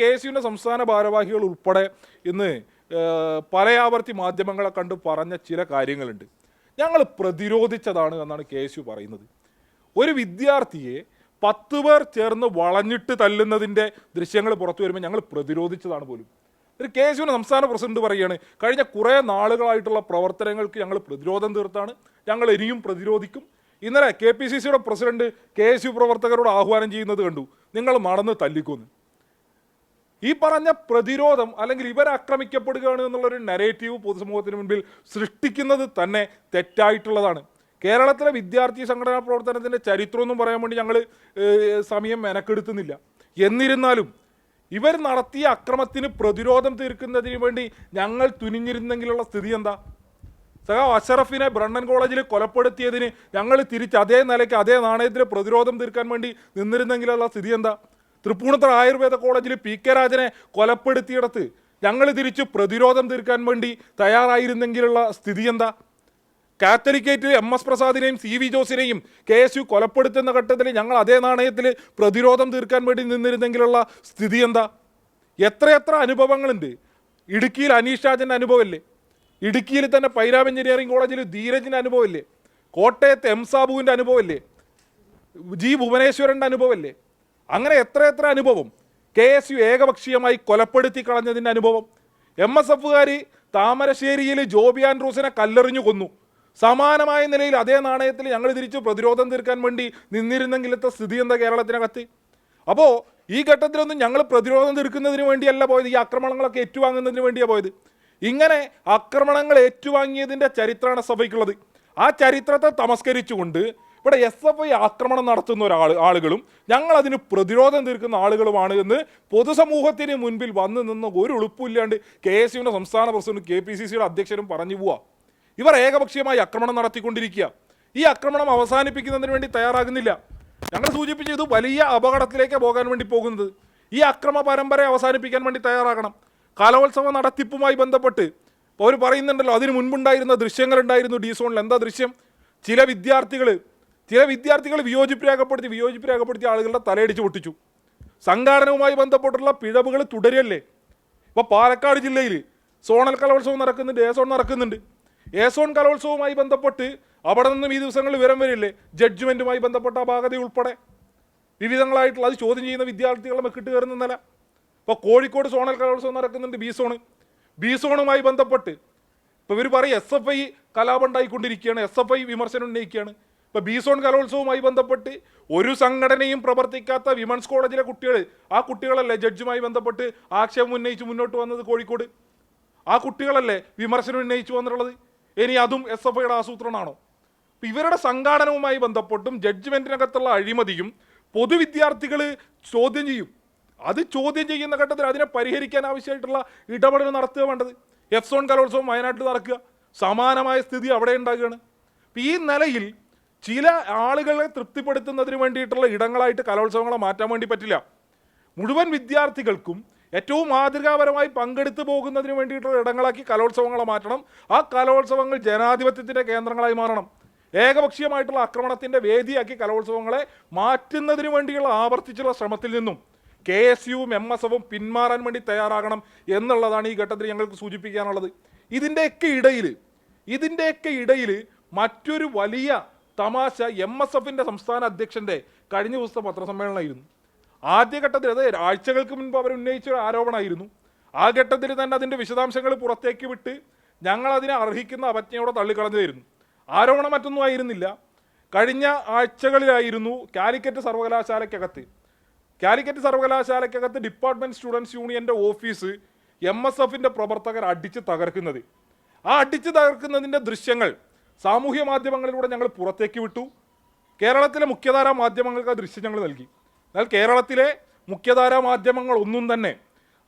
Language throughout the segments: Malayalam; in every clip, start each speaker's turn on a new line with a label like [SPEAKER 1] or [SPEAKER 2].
[SPEAKER 1] കെ എസ് യുവിന്റെ സംസ്ഥാന ഭാരവാഹികൾ ഉൾപ്പെടെ ഇന്ന് പലയാവർത്തി മാധ്യമങ്ങളെ കണ്ട് പറഞ്ഞ ചില കാര്യങ്ങളുണ്ട്. ഞങ്ങൾ പ്രതിരോധിച്ചതാണ് എന്നാണ് കെ എസ് യു പറയുന്നത്. ഒരു വിദ്യാർത്ഥിയെ പത്ത് പേർ ചേർന്ന് വളഞ്ഞിട്ട് തല്ലുന്നതിന്റെ ദൃശ്യങ്ങൾ പുറത്തു വരുമ്പോൾ ഞങ്ങൾ പ്രതിരോധിച്ചതാണ് പോലും. ഒരു കെ എസ് യുവിന്റെ സംസ്ഥാന പ്രസിഡന്റ് പറയുകയാണ് കഴിഞ്ഞ കുറേ നാളുകളായിട്ടുള്ള പ്രവർത്തനങ്ങൾക്ക് ഞങ്ങൾ പ്രതിരോധം തീർത്താണ്. ഞങ്ങൾ ഇനിയും പ്രതിരോധിക്കും. ഇന്നലെ കെ പി സി സിയുടെ പ്രസിഡന്റ് കെ എസ് യു പ്രവർത്തകരോട് ആഹ്വാനം ചെയ്യുന്നത് കണ്ടു. നിങ്ങൾ മറന്ന് തല്ലിക്കൊന്നു. ഈ പറഞ്ഞ പ്രതിരോധം അല്ലെങ്കിൽ ഇവർ ആക്രമിക്കപ്പെടുകയാണ് എന്നുള്ളൊരു നരേറ്റീവ് പൊതുസമൂഹത്തിന് മുൻപിൽ സൃഷ്ടിക്കുന്നത് തന്നെ തെറ്റായിട്ടുള്ളതാണ്. കേരളത്തിലെ വിദ്യാർത്ഥി സംഘടനാ പ്രവർത്തനത്തിന്റെ ചരിത്രമൊന്നും പറയാൻ വേണ്ടി ഞങ്ങൾ സമയം മെനക്കെടുത്തുന്നില്ല. എന്നിരുന്നാലും ഇവർ നടത്തിയ അക്രമത്തിന് പ്രതിരോധം തീർക്കുന്നതിന് വേണ്ടി ഞങ്ങൾ തുനിഞ്ഞിരുന്നെങ്കിലുള്ള സ്ഥിതി എന്താ? സഖാവ് അഷറഫിനെ ബ്രണ്ണൻ കോളേജിൽ കൊലപ്പെടുത്തിയതിന് ഞങ്ങൾ തിരിച്ച് അതേ നിലയ്ക്ക് അതേ നാണയത്തിന് പ്രതിരോധം തീർക്കാൻ വേണ്ടി നിന്നിരുന്നെങ്കിലുള്ള സ്ഥിതി എന്താ? തൃപ്പൂണിത്തറ ആയുർവേദ കോളേജിൽ പി കെ രാജനെ കൊലപ്പെടുത്തിയിടത്ത് ഞങ്ങൾ തിരിച്ച് പ്രതിരോധം തീർക്കാൻ വേണ്ടി തയ്യാറായിരുന്നെങ്കിലുള്ള സ്ഥിതി എന്താ കാത്തലിക്കേറ്റ് എം എസ് പ്രസാദിനെയും സി വി ജോസിനെയും കെ എസ് യു കൊലപ്പെടുത്തുന്ന ഘട്ടത്തിൽ ഞങ്ങൾ അതേ നാണയത്തിൽ പ്രതിരോധം തീർക്കാൻ വേണ്ടി നിന്നിരുന്നെങ്കിലുള്ള സ്ഥിതി എന്താ എത്രയെത്ര അനുഭവങ്ങളുണ്ട്? ഇടുക്കിയിൽ അനീഷ് രാജന്റെ അനുഭവമല്ലേ? ഇടുക്കിയിൽ തന്നെ പൈരാബ് എഞ്ചിനീയറിംഗ് കോളേജിൽ ധീരജിന്റെ അനുഭവമല്ലേ? കോട്ടയത്ത് എം സാബുവിന്റെ അനുഭവമല്ലേ? ജി ഭുവനേശ്വരന്റെ അനുഭവമല്ലേ? അങ്ങനെ എത്ര എത്ര അനുഭവം. കെ എസ് യു ഏകപക്ഷീയമായി കൊലപ്പെടുത്തി കളഞ്ഞതിന്റെ അനുഭവം. എം എസ് എഫുകാർ താമരശ്ശേരിയിൽ ജോബി ആൻഡ്രൂസിനെ കല്ലെറിഞ്ഞു കൊന്നു. സമാനമായ നിലയിൽ അതേ നാണയത്തിൽ ഞങ്ങൾ തിരിച്ച് പ്രതിരോധം തീർക്കാൻ വേണ്ടി നിന്നിരുന്നെങ്കിലത്തെ സ്ഥിതി എന്താ കേരളത്തിനകത്ത്? അപ്പോൾ ഈ ഘട്ടത്തിലൊന്നും ഞങ്ങൾ പ്രതിരോധം തീർക്കുന്നതിന് വേണ്ടിയല്ല പോയത്. ഈ ആക്രമണങ്ങളൊക്കെ ഏറ്റുവാങ്ങുന്നതിന് വേണ്ടിയാണ് പോയത്. ഇങ്ങനെ ആക്രമണങ്ങൾ ഏറ്റുവാങ്ങിയതിന്റെ ചരിത്രമാണ് സഭയ്ക്കുള്ളത്. ആ ചരിത്രത്തെ തമസ്കരിച്ചുകൊണ്ട് ഇവിടെ എസ് എഫ് ഐ ആക്രമണം നടത്തുന്ന ഒരാൾ ആളുകളും ഞങ്ങൾ അതിന് പ്രതിരോധം തീർക്കുന്ന ആളുകളുമാണ് എന്ന് പൊതുസമൂഹത്തിന് മുൻപിൽ വന്നു നിന്ന് ഒരു ഉളുപ്പില്ലാണ്ട് കെ എസ് യുവിന്റെ സംസ്ഥാന പ്രസിഡന്റ് കെ പി സി സിയുടെ അധ്യക്ഷനും പറഞ്ഞു പോവാ. ഇവർ ഏകപക്ഷീയമായി ആക്രമണം നടത്തിക്കൊണ്ടിരിക്കുക. ഈ ആക്രമണം അവസാനിപ്പിക്കുന്നതിന് വേണ്ടി തയ്യാറാകുന്നില്ല. ഞങ്ങൾ സൂചിപ്പിച്ച ഇത് വലിയ അപകടത്തിലേക്ക് പോകാൻ വേണ്ടി പോകുന്നത്. ഈ അക്രമ പരമ്പര അവസാനിപ്പിക്കാൻ വേണ്ടി തയ്യാറാകണം. കലോത്സവ നടത്തിപ്പുമായി ബന്ധപ്പെട്ട് അവർ പറയുന്നുണ്ടല്ലോ അതിന് മുൻപുണ്ടായിരുന്ന ദൃശ്യങ്ങളുണ്ടായിരുന്നു ഡി സോണിൽ എന്താ ദൃശ്യം? ചില വിദ്യാർത്ഥികൾ ചില വിദ്യാർത്ഥികൾ വിയോജിപ്പ് രേഖപ്പെടുത്തി വിയോജിപ്പ് രേഖപ്പെടുത്തിയ ആളുകളുടെ തലയടിച്ച് പൊട്ടിച്ചു. സംഘാടനവുമായി ബന്ധപ്പെട്ടുള്ള പിഴവുകൾ തുടരല്ലേ? ഇപ്പോൾ പാലക്കാട് ജില്ലയിൽ സോണൽ കലോത്സവം നടക്കുന്നുണ്ട് എ സോൺ നടക്കുന്നുണ്ട്. എ സോൺ കലോത്സവവുമായി ബന്ധപ്പെട്ട് അവിടെ നിന്നും ഈ ദിവസങ്ങളിൽ വിവരം വരില്ലേ? ജഡ്ജ്മെന്റുമായി ബന്ധപ്പെട്ട അപാകത ഉൾപ്പെടെ. വിവിധങ്ങളായിട്ടുള്ള അത് ചോദ്യം ചെയ്യുന്ന വിദ്യാർത്ഥികളെ മെക്കിട്ട് കയറുന്ന നില. ഇപ്പോൾ കോഴിക്കോട് സോണൽ കലോത്സവം നടക്കുന്നുണ്ട് ബി സോണ്. ബി സോണുമായി ബന്ധപ്പെട്ട് ഇപ്പോൾ ഇവർ പറയും എസ് എഫ് ഐ കലാപുണ്ടായിക്കൊണ്ടിരിക്കുകയാണ് എസ് എഫ് ഐ വിമർശനം ഉന്നയിക്കുകയാണ്. ഇപ്പോൾ ബീസോൺ കലോത്സവവുമായി ബന്ധപ്പെട്ട് ഒരു സംഘടനയും പ്രവർത്തിക്കാത്ത വിമൻസ് കോളേജിലെ കുട്ടികൾ ആ കുട്ടികളല്ലേ ജഡ്ജുമായി ബന്ധപ്പെട്ട് ആക്ഷേപം ഉന്നയിച്ച് മുന്നോട്ട് വന്നത് കോഴിക്കോട്? ആ കുട്ടികളല്ലേ വിമർശനം ഉന്നയിച്ചു വന്നിട്ടുള്ളത്? ഇനി അതും എസ് എഫ് ഐയുടെ ആസൂത്രണമാണോ? ഇവരുടെ സംഘാടനവുമായി ബന്ധപ്പെട്ടും ജഡ്ജ്മെന്റിനകത്തുള്ള അഴിമതിയും പൊതുവിദ്യാർത്ഥികൾ ചോദ്യം ചെയ്യും. അത് ചോദ്യം ചെയ്യുന്ന ഘട്ടത്തിൽ അതിനെ പരിഹരിക്കാൻ ആവശ്യമായിട്ടുള്ള ഇടപെടൽ നടത്തുക വേണ്ടത്. എഫ് സോൺ കലോത്സവം വയനാട്ടിൽ നടക്കുക. സമാനമായ സ്ഥിതി അവിടെ ഉണ്ടാകുകയാണ്. ഈ നിലയിൽ ചില ആളുകളെ തൃപ്തിപ്പെടുത്തുന്നതിന് വേണ്ടിയിട്ടുള്ള ഇടങ്ങളായിട്ട് കലോത്സവങ്ങളെ മാറ്റാൻ വേണ്ടി പറ്റില്ല. മുഴുവൻ വിദ്യാർത്ഥികൾക്കും ഏറ്റവും മാതൃകാപരമായി പങ്കെടുത്തു പോകുന്നതിന് വേണ്ടിയിട്ടുള്ള ഇടങ്ങളാക്കി കലോത്സവങ്ങളെ മാറ്റണം. ആ കലോത്സവങ്ങൾ ജനാധിപത്യത്തിന്റെ കേന്ദ്രങ്ങളായി മാറണം. ഏകപക്ഷീയമായിട്ടുള്ള ആക്രമണത്തിന്റെ വേദിയാക്കി കലോത്സവങ്ങളെ മാറ്റുന്നതിന് വേണ്ടിയുള്ള ആവർത്തിച്ചുള്ള ശ്രമത്തിൽ നിന്നും കെ എസ് യുവും എം എസ് എഫും പിന്മാറാൻ വേണ്ടി തയ്യാറാകണം എന്നുള്ളതാണ് ഈ ഘട്ടത്തിൽ ഞങ്ങൾക്ക് സൂചിപ്പിക്കാനുള്ളത്. ഇതിന്റെയൊക്കെ ഇടയിൽ ഇതിന്റെയൊക്കെ ഇടയിൽ മറ്റൊരു വലിയ തമാശ എം എസ് എഫിന്റെ സംസ്ഥാന അധ്യക്ഷന്റെ കഴിഞ്ഞ ദിവസത്തെ പത്രസമ്മേളനമായിരുന്നു. ആദ്യഘട്ടത്തിൽ അത് ആഴ്ചകൾക്ക് മുൻപ് അവർ ഉന്നയിച്ച ആരോപണമായിരുന്നു. ആ ഘട്ടത്തിൽ തന്നെ അതിന്റെ വിശദാംശങ്ങൾ പുറത്തേക്ക് വിട്ട് ഞങ്ങൾ അതിനെ അർഹിക്കുന്ന അപജ്ഞയോടെ തള്ളിക്കളഞ്ഞതായിരുന്നു. ആരോപണം മറ്റൊന്നും ആയിരുന്നില്ല. കഴിഞ്ഞ ആഴ്ചകളിലായിരുന്നു കാലിക്കറ്റ് സർവകലാശാലയ്ക്കകത്ത്. കാലിക്കറ്റ് സർവകലാശാലയ്ക്കകത്ത് ഡിപ്പാർട്ട്മെന്റ് സ്റ്റുഡൻസ് യൂണിയന്റെ ഓഫീസ് എം എസ് എഫിന്റെ പ്രവർത്തകർ അടിച്ച് തകർക്കുന്നത്. ആ അടിച്ച് തകർക്കുന്നതിന്റെ ദൃശ്യങ്ങൾ സാമൂഹ്യ മാധ്യമങ്ങളിലൂടെ ഞങ്ങൾ പുറത്തേക്ക് വിട്ടു. കേരളത്തിലെ മുഖ്യധാരാ മാധ്യമങ്ങൾക്ക് ആ ദൃശ്യം ഞങ്ങൾ നൽകി. എന്നാൽ കേരളത്തിലെ മുഖ്യധാരാ മാധ്യമങ്ങൾ ഒന്നും തന്നെ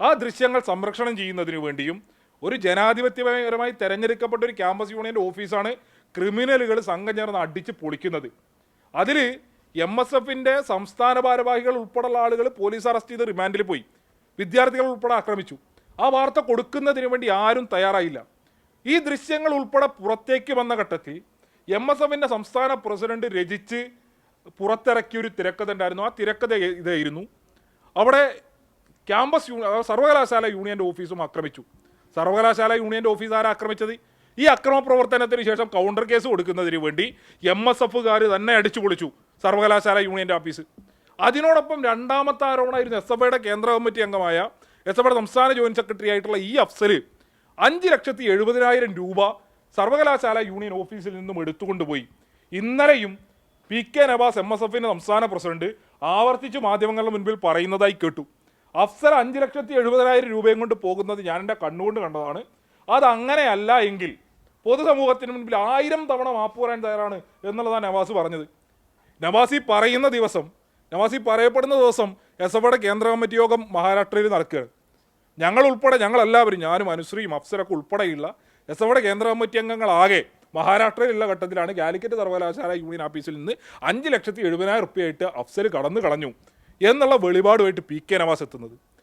[SPEAKER 1] ആ ദൃശ്യങ്ങൾ സംരക്ഷണം ചെയ്യുന്നതിന് വേണ്ടിയും ഒരു ജനാധിപത്യപരമായി തെരഞ്ഞെടുക്കപ്പെട്ട ഒരു ക്യാമ്പസ് യൂണിയന്റെ ഓഫീസാണ് ക്രിമിനലുകൾ സംഘം ചേർന്ന് അടിച്ച് പൊളിക്കുന്നത്. അതിൽ എം എസ് എഫിന്റെ സംസ്ഥാന ഭാരവാഹികൾ ഉൾപ്പെടെയുള്ള ആളുകൾ പോലീസ് അറസ്റ്റ് ചെയ്ത് റിമാൻഡിൽ പോയി. വിദ്യാർത്ഥികൾ ഉൾപ്പെടെ ആക്രമിച്ചു. ആ വാർത്ത കൊടുക്കുന്നതിന് വേണ്ടി ആരും തയ്യാറായില്ല. ഈ ദൃശ്യങ്ങൾ ഉൾപ്പെടെ പുറത്തേക്ക് വന്ന ഘട്ടത്തിൽ എം എസ് എഫിന്റെ സംസ്ഥാന പ്രസിഡന്റ് രചിച്ച് പുറത്തിറക്കിയ ഒരു തിരക്കഥ ഉണ്ടായിരുന്നു. ആ തിരക്കഥ ഇതായിരുന്നു. അവിടെ ക്യാമ്പസ് അതായത് സർവകലാശാല യൂണിയന്റെ ഓഫീസും ആക്രമിച്ചു. സർവകലാശാല യൂണിയന്റെ ഓഫീസ് ആരാ ആക്രമിച്ചത്? ഈ അക്രമ പ്രവർത്തനത്തിന് ശേഷം കൗണ്ടർ കേസ് കൊടുക്കുന്നതിന് വേണ്ടി എം എസ് എഫുകാർ തന്നെ അടിച്ചു പൊളിച്ചു സർവകലാശാല യൂണിയന്റെ ഓഫീസ് അതിനോടൊപ്പം രണ്ടാമത്തെ ആരോപണമായിരുന്നു എസ് എഫ് ഐയുടെ കേന്ദ്ര കമ്മിറ്റി അംഗമായ എസ് എഫ് ഐയുടെ സംസ്ഥാന ജോയിന്റ് സെക്രട്ടറി ആയിട്ടുള്ള ഈ അഫ്സൽ അഞ്ച് ലക്ഷത്തി എഴുപതിനായിരം രൂപ സർവകലാശാല യൂണിയൻ ഓഫീസിൽ നിന്നും എടുത്തുകൊണ്ടുപോയി. ഇന്നലെയും P K Navas M S എഫിന്റെ സംസ്ഥാന പ്രസിഡന്റ് ആവർത്തിച്ച് മാധ്യമങ്ങളുടെ മുൻപിൽ പറയുന്നതായി കേട്ടു. അഫ്സർ അഞ്ച് ലക്ഷത്തി എഴുപതിനായിരം രൂപയും കൊണ്ട് പോകുന്നത് ഞാൻ എന്റെ കണ്ണുകൊണ്ട് കണ്ടതാണ്. അതങ്ങനെയല്ല എങ്കിൽ പൊതുസമൂഹത്തിന് മുൻപിൽ ആയിരം തവണ മാപ്പ് പറയാൻ തയ്യാറാണ് എന്നുള്ളതാണ് നവാസ് പറഞ്ഞത്. നവാസി പറയുന്ന ദിവസം നവാസി പറയപ്പെടുന്ന ദിവസം എസ് എഫയുടെ കേന്ദ്ര കമ്മിറ്റി യോഗം മഹാരാഷ്ട്രയിൽ നടക്കുകയാണ്. ഞങ്ങൾ ഉൾപ്പെടെ ഞങ്ങളെല്ലാവരും ഞാനും അനുശ്രീയും അപ്സരൊക്കെ ഉൾപ്പെടെയുള്ള എസ് എഫ് കേന്ദ്ര കമ്മിറ്റി അംഗങ്ങളാകെ മഹാരാഷ്ട്രയിലുള്ള ഘട്ടത്തിലാണ് കാലിക്കറ്റ് സർവകലാശാല യൂണിയൻ ഓഫീസിൽ നിന്ന് അഞ്ച് ലക്ഷത്തി എഴുപതിനായിരം റുപ്യയായിട്ട് അഫ്സൽ കടന്നു കളഞ്ഞു എന്നുള്ള വെളിപാടുമായിട്ട് പി കെ നവാസ് എത്തുന്നത്.